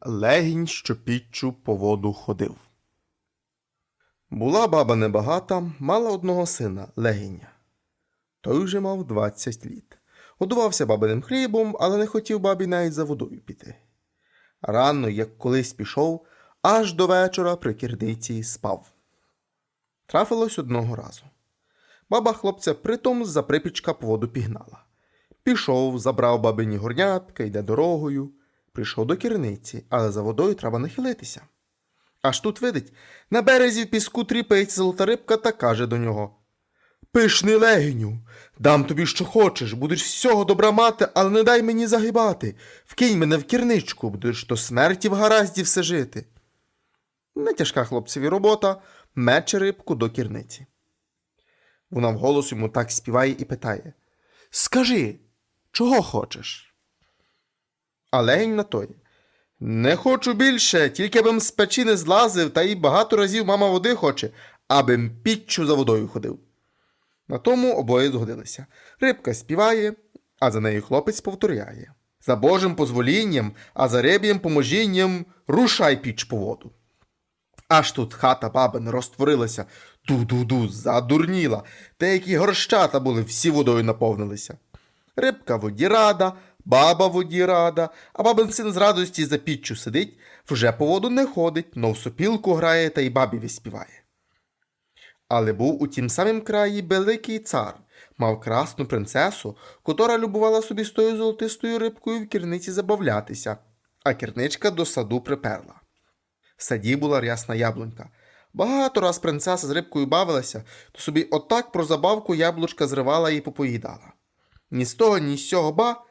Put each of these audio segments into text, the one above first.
Легінь, що піччю по воду ходив. Була баба небагата, мала одного сина легіня. Той вже мав 20 літ. Годувався бабиним хлібом, але не хотів бабі навіть за водою піти. Рано, як колись пішов, аж до вечора при кірниці спав. Трафилось одного разу. Баба хлопця притом за припічка по воду пігнала. Пішов, забрав бабині горнятка, йде дорогою. Прийшов до кірниці, але за водою треба нахилитися. Аж тут видить, на березі в піску тріпається золота рибка та каже до нього Пишний легеню, дам тобі, що хочеш, будеш всього добра мати, але не дай мені загибати. Вкинь мене в кірничку, будеш до смерті в гаразді все жити. Не тяжка хлопцеві робота, мече рибку до кірниці. Вона вголос йому так співає і питає Скажи, чого хочеш? А легень на той. Не хочу більше, тільки бим з печі не злазив, та й багато разів мама води хоче, абим піччю за водою ходив. На тому обоє згодилися. Рибка співає, а за нею хлопець повторяє. За Божим позволінням, а за риб'єм поможінням рушай піч по воду. Аж тут хата бабин розтворилася, ду-ду-ду, задурніла, деякі горщата були, всі водою наповнилися. Рибка воді рада, баба воді рада, а бабин син з радості за піччю сидить, вже по воду не ходить, но в сопілку грає та й бабі виспіває. Але був у тім самім краї великий цар, мав красну принцесу, котра любувала собі з тою золотистою рибкою в кірниці забавлятися, а кірничка до саду приперла. В саді була рясна яблунька. Багато раз принцеса з рибкою бавилася, то собі отак про забавку яблучка зривала і попоїдала. Ні з того, ні з сього ба.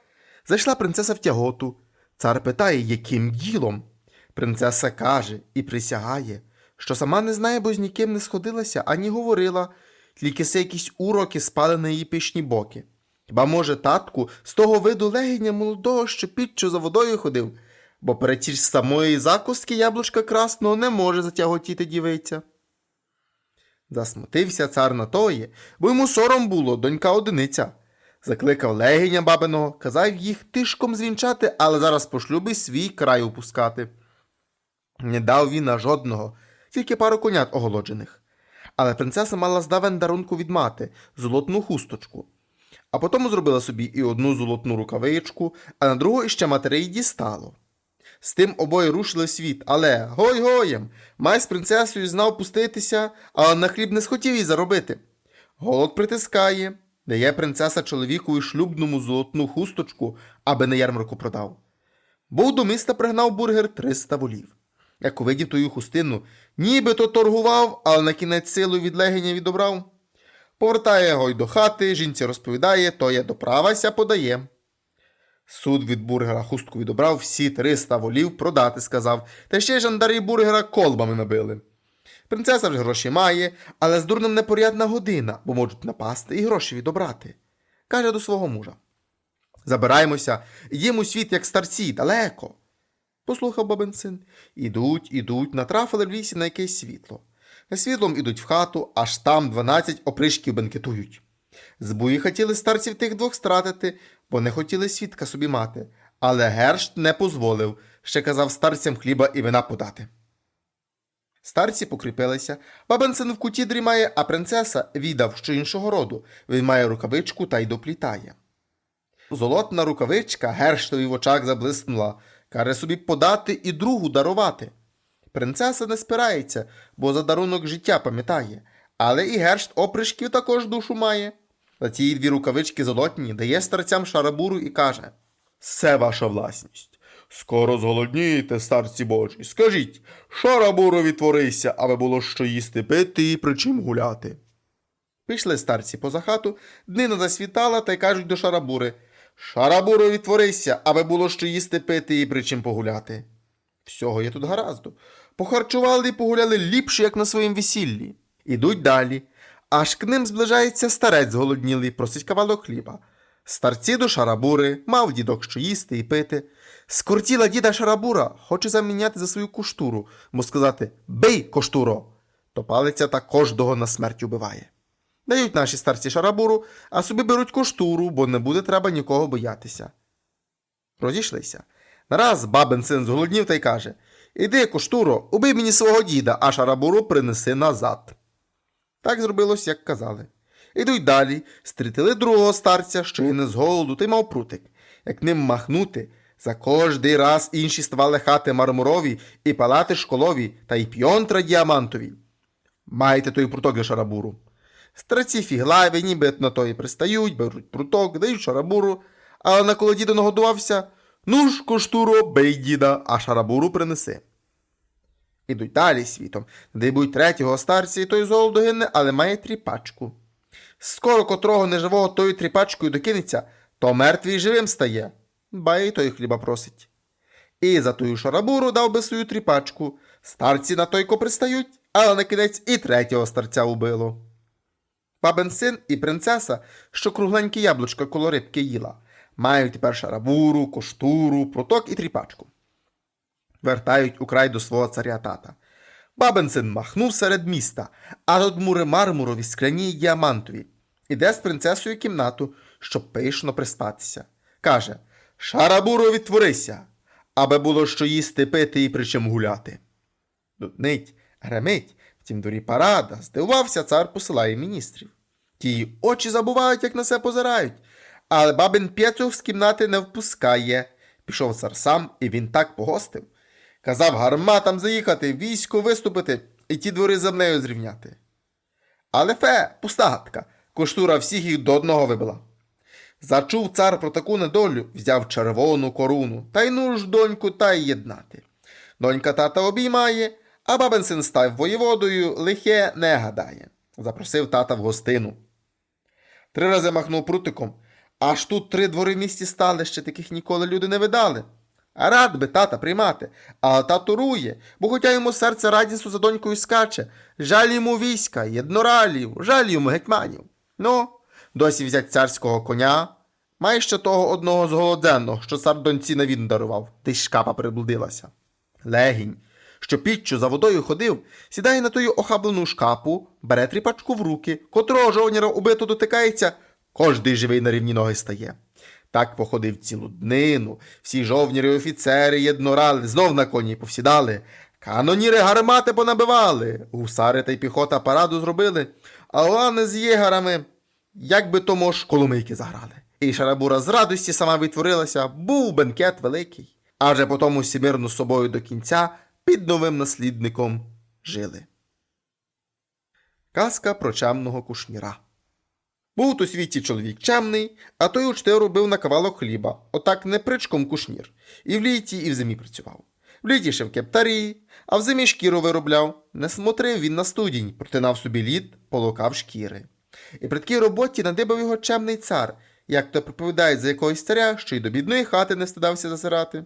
Зайшла принцеса в тяготу. Цар питає, яким ділом. Принцеса каже і присягає, що сама не знає, бо з ніким не сходилася, ані говорила, тільки се якісь уроки спали на її пишні боки. Хіба, може, татку, з того виду легеня молодого, що піччю за водою ходив, бо перед ж самої закустки яблучка красного не може затяготіти дівиця. Засмутився цар на тоє, бо йому сором було, донька одиниця. Закликав легеня бабиного, казав їх тишком звінчати, але зараз по шлюбі свій край упускати. Не дав він на жодного, тільки пару конят оголоджених. Але принцеса мала здавен дарунку від мати золотну хусточку. А потім зробила собі і одну золотну рукавичку, а на другу іще матері й дістало. З тим обоє рушили в світ, але гой гоєм, май з принцесою знав пуститися, а на хліб не схотів їй заробити. Голод притискає, дає принцеса чоловікові шлюбному золотну хусточку, аби на ярмарку продав. Був до міста пригнав бургер 300 волів. Як увидів тую хустину, нібито торгував, але на кінець силу від легеня відобрав. Повертає його й до хати, жінці розповідає, то я доправася подає. Суд від бургера хустку відобрав, всі 300 волів продати сказав, та ще й жандарі бургера колбами набили. Принцеса вже гроші має, але з дурним непорядна година, бо можуть напасти і гроші відобрати. Каже до свого мужа. Забираємося, їм у світ, як старці, далеко. Послухав бабин син. Ідуть, ідуть, натрафили в лісі на якесь світло. Світлом ідуть в хату, аж там дванадцять опришків бенкетують. Збої хотіли старців тих двох стратити, бо не хотіли свідка собі мати, але гершт не позволив, ще казав старцям хліба і вина подати. Старці покріпилися, бабин син в куті дрімає, а принцеса віддав, що іншого роду, він має рукавичку та й доплітає. Золотна рукавичка герштові в очах заблиснула, каже собі подати і другу дарувати. Принцеса не спирається, бо за дарунок життя пам'ятає, але і гершт опришків також душу має. За ці дві рукавички золотні дає старцям шарабуру і каже Все ваша власність. Скоро зголоднієте, старці божі. Скажіть, шарабуру відтворися, аби було що їсти пити і при чим гуляти. Пішли старці поза хату, днина засвітала та й кажуть до шарабури Шарабуру відтворися, аби було що їсти пити і при чим погуляти. Всього є тут гаразду. Похарчували і погуляли ліпше, як на своїм весіллі. Ідуть далі. Аж к ним зближається старець зголоднілий, просить кавалок хліба. Старці до шарабури, мав дідок що їсти і пити. Скортіла діда шарабура, хоче заміняти за свою куштуру, бо сказати Бий, коштуро! То палиця та кожного на смерть убиває. Дають наші старці шарабуру, а собі беруть коштуру, бо не буде треба нікого боятися. Розійшлися. Нараз бабин син зголоднів та й каже Іди, коштуро, убий мені свого діда, а шарабуру принеси назад. Так зробилось, як казали. Ідуть далі, стрітили другого старця, що й не з голоду, та й мав прутик. Як ним махнути, за кожний раз інші ставали хати мармурові і палати школові, та й п'йонтра діамантові. Маєте той пруток для шарабуру. Старці фіглаві, ніби на то пристають, беруть пруток, дають шарабуру, але на коли дідо нагодувався, ну ж, коштуро, бей діда, а шарабуру принеси. Ідуть далі світом, де будуть третього старця, і той з голоду гине, але має тріпачку. Скоро котрого неживого тою тріпачкою докинеться, то мертвий живим стає, ба й той хліба просить. І за тою шарабуру дав би свою тріпачку. Старці на тойко пристають, але на кінець і третього старця убило. Бабин син і принцеса, що кругленькі яблучка коло рибки їла, мають тепер шарабуру, коштуру, проток і тріпачку. Вертають у край до свого царя тата. Бабин син махнув серед міста, а тут мури мармурові, скляні й діамантові. Іде з принцесою кімнату, щоб пишно приспатися. Каже Шарабуру, відтворися, аби було що їсти пити і при чим гуляти. Дуднить, гремить, втім дурі парада, здивувався цар посилає міністрів. Ті очі забувають, як на це позирають, але бабин п'єцюх з кімнати не впускає. Пішов цар сам, і він так погостив. Казав гарматам заїхати, військо виступити і ті двори землею зрівняти. Але фе, пуста гадка, коштура всіх їх до одного вибила. Зачув цар про таку недолю, взяв червону коруну, та й ну ж доньку та й єднати. Донька тата обіймає, а бабин син став воєводою, лихе не гадає. Запросив тата в гостину. Три рази махнув прутиком, аж тут три двори в місті стали, ще таких ніколи люди не видали. Рад би тата приймати, а тато рує, бо хоча йому серце радістю за донькою скаче, жаль йому війська, єдноралів, жаль йому гетьманів. Ну, досі взять царського коня, має ще того одного зголоденного, що цар доньці на він дарував, ти ж шкапа приблудилася. Легінь, що піччю за водою ходив, сідає на тою охаблену шкапу, бере тріпачку в руки, котрого жовніра убито дотикається, кожний живий на рівні ноги стає. Так походив цілу днину, всі жовніри офіцери єднорали, знов на коні повсідали. Каноніри гармати понабивали, гусари та й піхота параду зробили, а лани з єгарами, як би тому ж коломийки заграли. І шарабура з радості сама відтворилася, був бенкет великий. А вже потім усі мирно з собою до кінця під новим наслідником жили. Казка про чемного кушніра. Був у світі чоловік чемний, а той учте робив на кавалок хліба, отак не причком кушнір, і в літі, і в зимі працював. В літі шив кептарі, а в зимі шкіру виробляв. Не смотрив він на студінь, протинав собі лід, полокав шкіри. І при такій роботі надибав його чемний цар, як то приповідають за якогось царя, що й до бідної хати не стидався зазирати.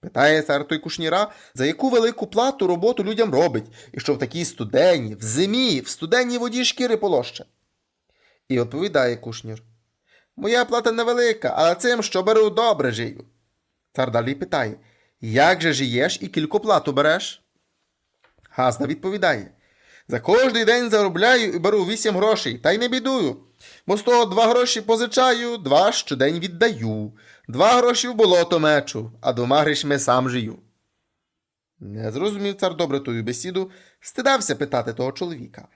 Питає цар той кушніра, за яку велику плату роботу людям робить, і що в такій студені, в зимі, в студенній воді шкіри полоще. І відповідає кушнір. Моя плата невелика, але цим, що беру, добре жию. Цар далі питає, як же жиєш і кілько плату береш? Газда відповідає. За кожний день заробляю і беру вісім грошей, та й не бідую. Бо з того два гроші позичаю, два щодень віддаю, два гроші в болото мечу, а двома грішми сам жию. Не зрозумів цар добре тую бесіду, стидався питати того чоловіка.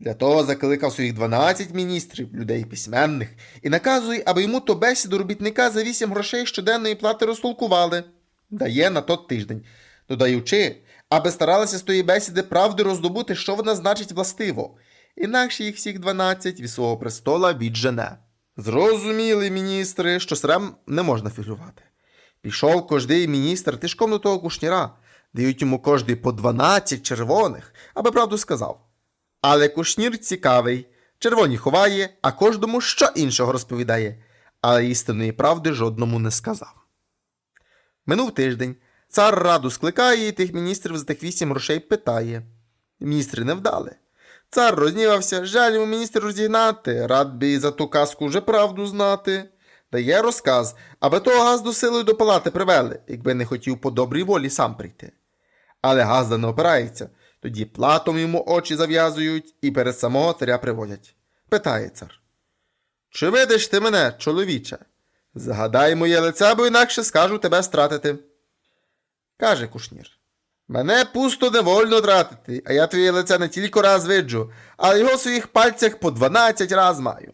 Для того закликав своїх 12 міністрів, людей письменних, і наказує, аби йому то бесіду робітника за 8 грошей щоденної плати розтолкували. Дає на тот тиждень, додаючи, аби старалися з тої бесіди правди роздобути, що вона значить властиво, інакше їх всіх 12 від свого престола віджене. Зрозуміли міністри, що срем не можна фігурувати. Пішов кожний міністр тишком до того кушніра, дають йому кожний по 12 червоних, аби правду сказав. Але кушнір цікавий, червоні ховає, а кожному що іншого розповідає, але істинної правди жодному не сказав. Минув тиждень. Цар раду скликає і тих міністрів за тих вісім грошей питає. Міністри не вдали. Цар рознівався, жаль йому міністр розігнати, рад би і за ту казку вже правду знати. Дає розказ, аби того газду силою до палати привели, якби не хотів по добрій волі сам прийти. Але газда не опирається, тоді платом йому очі зав'язують і перед самого царя приводять. Питає цар. Чи видиш ти мене, чоловіче? Згадай моє лице, бо інакше скажу тебе стратити. Каже кушнір. Мене пусто не вольно тратити, а я твоє лице не тільки раз виджу, але його в своїх пальцях по 12 раз маю.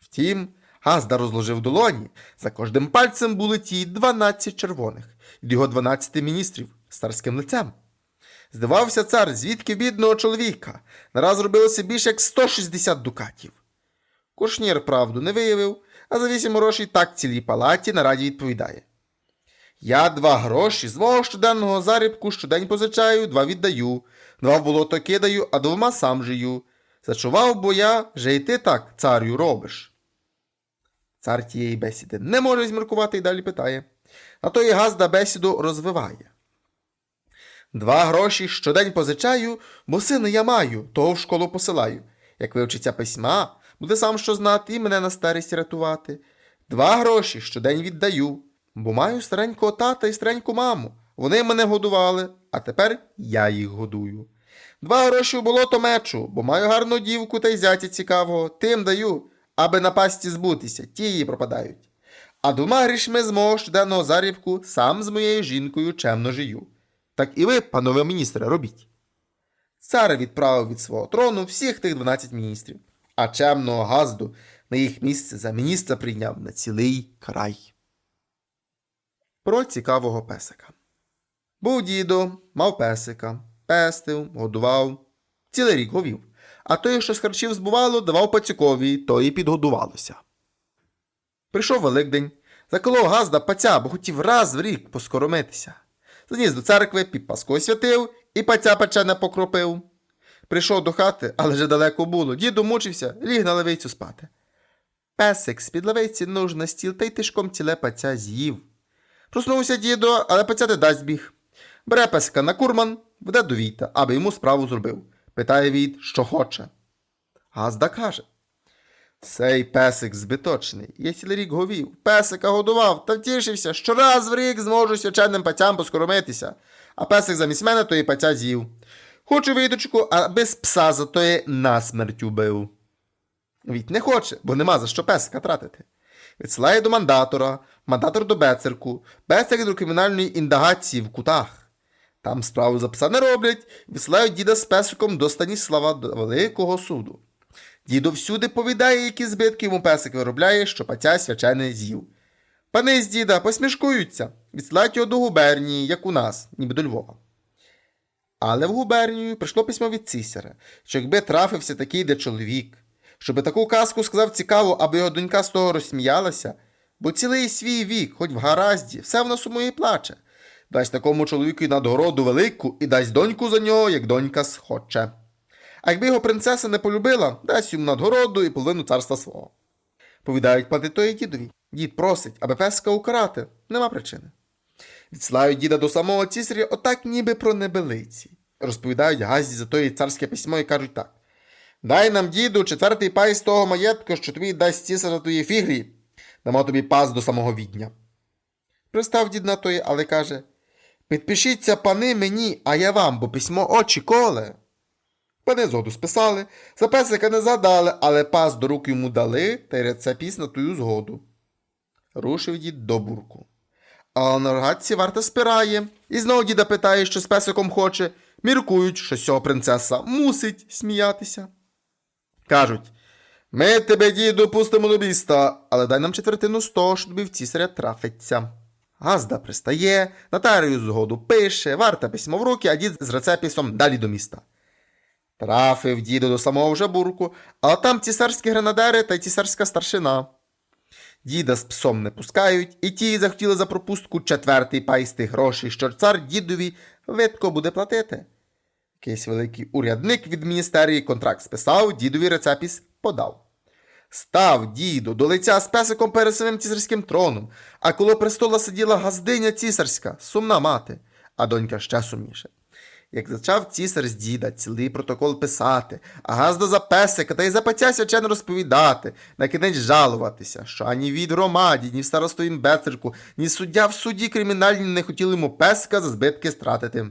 Втім, Газда розложив долоні, за кожним пальцем були ті 12 червоних, від його 12 міністрів з царським лицем. Здивався цар, звідки бідного чоловіка. Нараз робилося більше як 160 дукатів. Кушнір правду не виявив, а за вісім грошей так цілій палаті на раді відповідає. Я два гроші з мого щоденного зарібку щодень позичаю, два віддаю, два в болото кидаю, а двома сам жию. Зачував, бо я, же й ти так, царю, робиш. Цар тієї бесіди не може зміркувати і далі питає. А то і Газда бесіду розвиває. Два гроші щодень позичаю, бо сина я маю, того в школу посилаю. Як вивчиться письма, буде сам що знати і мене на старість рятувати. Два гроші щодень віддаю, бо маю старенького тата і стареньку маму. Вони мене годували, а тепер я їх годую. Два гроші в болото мечу, бо маю гарну дівку та й зятя цікавого, тим даю, аби на пасті збутися, ті її пропадають. А двома грішми з мого щоденного зарібку сам з моєю жінкою чемно жию. Так і ви, панове міністре, робіть. Цар відправив від свого трону всіх тих 12 міністрів, а чемного газду на їх місце за міністра прийняв на цілий край. Про цікавого песика. Був дідо, мав песика, пестив, годував, цілий рік говів, а той, що з харчів збувало, давав пацюкові, то і підгодувалося. Прийшов Великдень, заколов газда паця, бо хотів раз в рік поскоромитися. Заніс до церкви, під паску освятив і паця печене покропив. Прийшов до хати, але вже далеко було. Діду мучився, ліг на левицю спати. Песик з-під левиці нож на стіл та й тишком ціле паця з'їв. Проснувся дідо, але паця не дасть біг. Бере песика на курман, веде до Війта, аби йому справу зробив. Питає Війт, що хоче. Газда каже. Цей песик збиточний. Я цілий рік говів, песика годував та втішився, що раз в рік зможу свяченним пацям поскоромитися, а песик замість мене тої паця з'їв. Хочу віточку, а без пса за тої насмерть убив. Віть не хоче, бо нема за що песика тратити. Відсилає до мандатора, мандатор до бецерку, бецерк до кримінальної індагації в кутах. Там справу за пса не роблять, відсилають діда з песиком до Станіслава до Великого суду. Дідо всюди повідає, які збитки йому песик виробляє, що паця свячене з'їв. Пани з діда посмішкуються, відсилають його до губернії, як у нас, ніби до Львова. Але в губернію прийшло письмо від цісаря, що якби трафився такий де чоловік, щоби таку казку сказав цікаво, аби його донька з того розсміялася, бо цілий свій вік, хоч в гаразді, все в нас у моїй плаче. Дасть такому чоловіку надгороду велику і дасть доньку за нього, як донька схоче. А якби його принцеса не полюбила, дасть йому надгороду і половину царства свого. Повідають пати тої дідові. Дід просить, аби песка укарати. Нема причини. Відсилають діда до самого цісаря, отак ніби про небелиці. Розповідають газді за тої царське письмо і кажуть так. Дай нам, діду, четвертий пай з того маєтку, що тобі дасть цісар твої фіглі. Дамо тобі пас до самого відня. Пристав дід на тої, але каже Підпишіться, пани, мені, а я вам, бо письмо очі коле. Пани згоду списали, за песика не задали, але пас до рук йому дали та й рецепіс на тую згоду. Рушив дід до бурку. А на рогатці варта спирає, і знову діда питає, що з песиком хоче. Міркують, що сього принцеса мусить сміятися. Кажуть ми тебе, діду, пустимо до міста, але дай нам четвертину що тобі в цісаря трафиться. Газда пристає, нотарію згоду пише, варта письмо в руки, а дід з рецепісом далі до міста. Трафив діду до самого вже бурку, а там цісарські гренадери та й цісарська старшина. Діда з псом не пускають, і ті захотіли за пропустку четвертий пай з тих грошей, що цар дідові видко буде платити. Якийсь великий урядник від міністерії контракт списав, дідові рецепіс подав. Став діду до лиця з песиком перед самим цісарським троном, а коло престола сиділа газдиня цісарська, сумна мати, а донька ще сумніше. Як зачав цісар з діда цілий протокол писати, а газда за песика та й за паця свячено розповідати, на кінець жалуватися, що ані від громаді, ні в старостовім бецерку, ні суддя в суді кримінальні не хотіли йому песика за збитки стратити.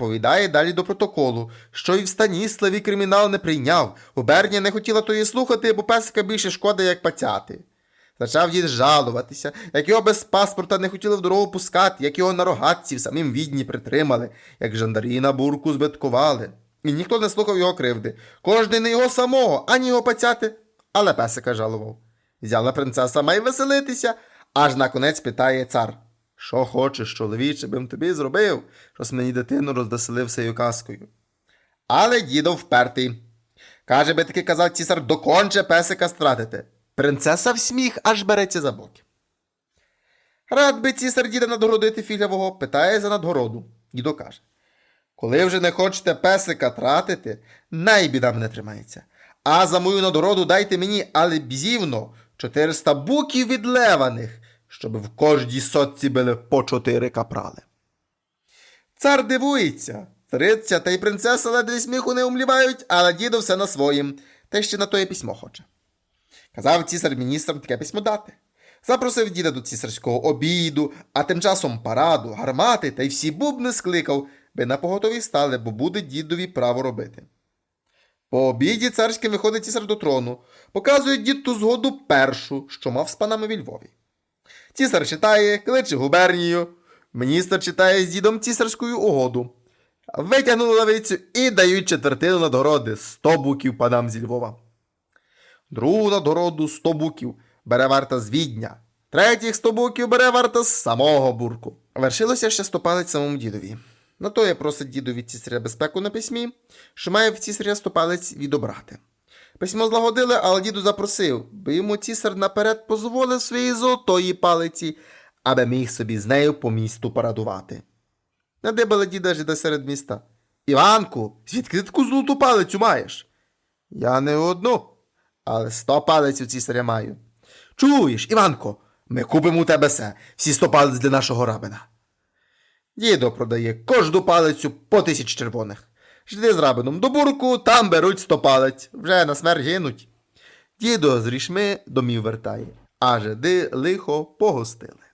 Повідає далі до протоколу, що і в Станіславі кримінал не прийняв, губернія не хотіла тої слухати, бо песика більше шкода, як пацяти. Почав дід жалуватися, як його без паспорта не хотіли в дорогу пускати, як його на рогатці в самім відні притримали, як жандарі на бурку збиткували. І ніхто не слухав його кривди. Кожний не його самого, ані його пацяти, але песика жалував. Взяла принцеса має веселитися, аж наконець питає цар. Що хочеш, чоловіче, бим тобі зробив, щось мені дитину розвеселив сею казкою. Але дідо впертий. Каже, би таки казав цісар, доконче песика стратити. Принцеса в сміх аж береться за боки. Рад би цісар діда надгородити філявого, питає за надгороду. Дідо каже. Коли вже не хочете песика тратити, найбіда мене тримається. А за мою надгороду дайте мені, але бзівно, 400 буків відлеваних, щоб в кожній сотці були по чотири капрали. Цар дивується. Цариця та й принцеса ледве сміху не умлівають, але дідо все на своїм, та ще на тоє письмо хоче. Казав цісар міністрам таке письмо дати. Запросив діда до цісарського обіду, а тим часом параду, гармати та й всі бубни скликав, би на поготові стали, бо буде дідові право робити. По обіді царським виходить цісар до трону, показує дід ту згоду першу, що мав з панами в Львові. Цісар читає, кличе губернію, міністр читає з дідом цісарську угоду. Витягнули лавицю і дають четвертину надгороди 100 буків панам зі Львова. Другу надгороду 100 буків бере варта з Відня. Третіх 100 буків бере варта з самого бурку. Вершилося ще стопалець самому дідові. На то я просить діду від цісаря безпеку на письмі, що має в цісаря стопалець відобрати. Письмо злагодили, але діду запросив, би йому цісар наперед дозволив своєї золотої палиці, аби міг собі з нею по місту парадувати. Надибали діда жида серед міста. Іванку, звідки таку золоту палицю маєш? Я не одну, але сто палиць у цісаря маю. Чуєш, Іванко, ми купимо у тебе все, всі сто палиць для нашого рабина. Дідо продає кожну палицю по тисяч червоних. Жди з рабином до бурку, там беруть стопалець, вже на смерть гинуть. Дідо з рішми домів вертає, а жиди лихо погостили.